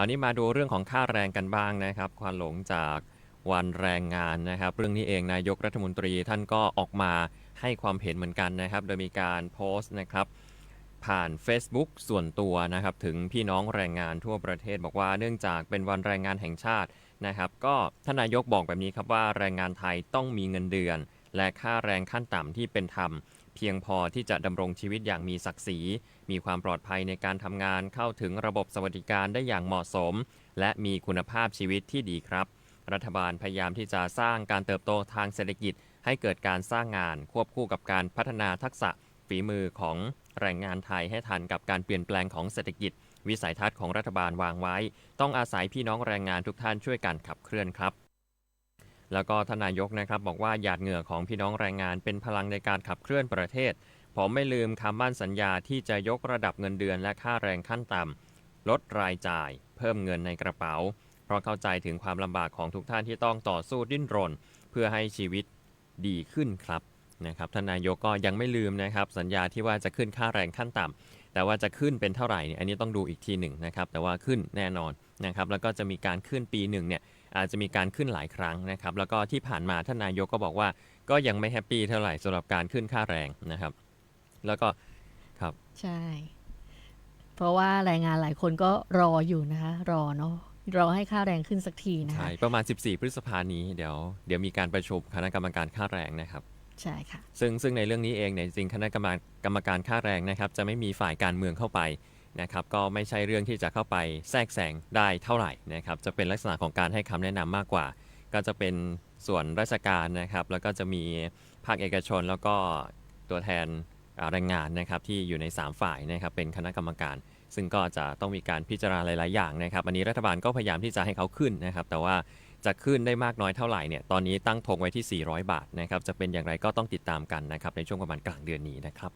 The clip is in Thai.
าวนี้มาดูเรื่องของค่าแรงกันบ้างนะครับควันหลงจากวันแรงงานนะครับ เรื่องนี้เองนายกรัฐมนตรีท่านก็ออกมาให้ความเห็นเหมือนกันนะครับ โดยมีการโพสต์นะครับ ผ่าน Facebook ส่วนตัวนะครับ ถึงพี่น้องแรงงานทั่วประเทศ บอกว่าเนื่องจากเป็นวันแรงงานแห่งชาตินะครับ ก็ท่านนายกบอกแบบนี้ครับว่าแรงงานไทยต้องมีเงินเดือน และค่าแรงขั้นต่ำที่เป็นธรรม เพียงพอที่จะดำรงชีวิตอย่างมีศักดิ์ศรี มีความปลอดภัยในการทำงานเข้าถึงระบบสวัสดิการได้อย่างเหมาะสม และมีคุณภาพชีวิตที่ดีครับ รัฐบาลพยายามที่จะสร้างการเติบโตทางเศรษฐกิจ ให้เกิดการสร้างงานควบคู่กับการพัฒนาทักษะฝีมือของแรงงานไทยให้ทันกับการเปลี่ยนแปลงของเศรษฐกิจ วิสัยทัศน์ของรัฐบาลวางไว้ ต้องอาศัยพี่น้องแรงงานทุกท่านช่วยกันขับเคลื่อนครับ แล้วก็ทนายกนะครับบอกว่าหยาดเหงื่อของพี่น้องแรงงานเป็นพลังในการขับเคลื่อนประเทศ ผมไม่ลืมคำมั่นสัญญาที่จะยกระดับเงินเดือนและค่าแรงขั้นต่ำลดรายจ่าย เพิ่มเงินในกระเป๋า เพราะเข้าใจถึงความลำบากของทุกท่านที่ต้องต่อสู้ดิ้นรน เพื่อให้ชีวิตดีขึ้นครับนะครับทนนายกก็ยังไม่ลืมนะครับ สัญญาที่ว่าจะขึ้นค่าแรงขั้นต่ำแต่ว่าจะขึ้นเป็นเท่าไหร่เนี่ยอันนี้ต้องดูอีกทีหนึ่งนะครับแต่ว่าขึ้นแน่นอนนะครับแล้วก็จะมีการขึ้นปีหนึ่งเนี่ย อาจจะมีการขึ้นหลายครั้งนะครับ แล้วก็ที่ผ่านมาท่านนายกก็บอกว่า ก็ยังไม่แฮปปี้เท่าไหร่สำหรับการขึ้นค่าแรงนะครับ แล้วก็ครับใช่ เพราะว่าแรงงานหลายคนก็รออยู่นะคะรอเนาะรอให้ค่าแรงขึ้นสักทีนะคะใช่ประมาณ 14 พฤษภานี้เดี๋ยวเดี๋ยวมีการประชุมคณะกรรมการค่าแรงนะครับใช่ค่ะซึ่งซึ่งในเรื่องนี้เองเนี่ยจริงๆคณะกรรมการกรรมการค่าแรงนะครับ จะไม่มีฝ่ายการเมืองเข้าไป นะครับก็ไม่ใช่เรื่องที่จะเข้าไปแทรกแซงได้เท่าไหร่นะครับจะเป็นลักษณะของการให้คำแนะนำมากกว่า ก็จะเป็นส่วนราชการนะครับ แล้วก็จะมีภาคเอกชนแล้วก็ตัวแทนแรงงานนะครับที่อยู่ใน 3 ฝ่ายนะครับเป็นคณะกรรมการ ซึ่งก็จะต้องมีการพิจารณาหลาย ๆ อย่างนะครับอันนี้รัฐบาลก็พยายามที่จะให้เขาขึ้นนะครับ แต่ว่าจะขึ้นได้มากน้อยเท่าไหร่เนี่ยตอนนี้ตั้งธงไว้ที่ 400 บาทนะครับจะเป็นอย่างไรก็ต้องติดตามกันนะครับในช่วงประมาณกลางเดือนนี้นะครับ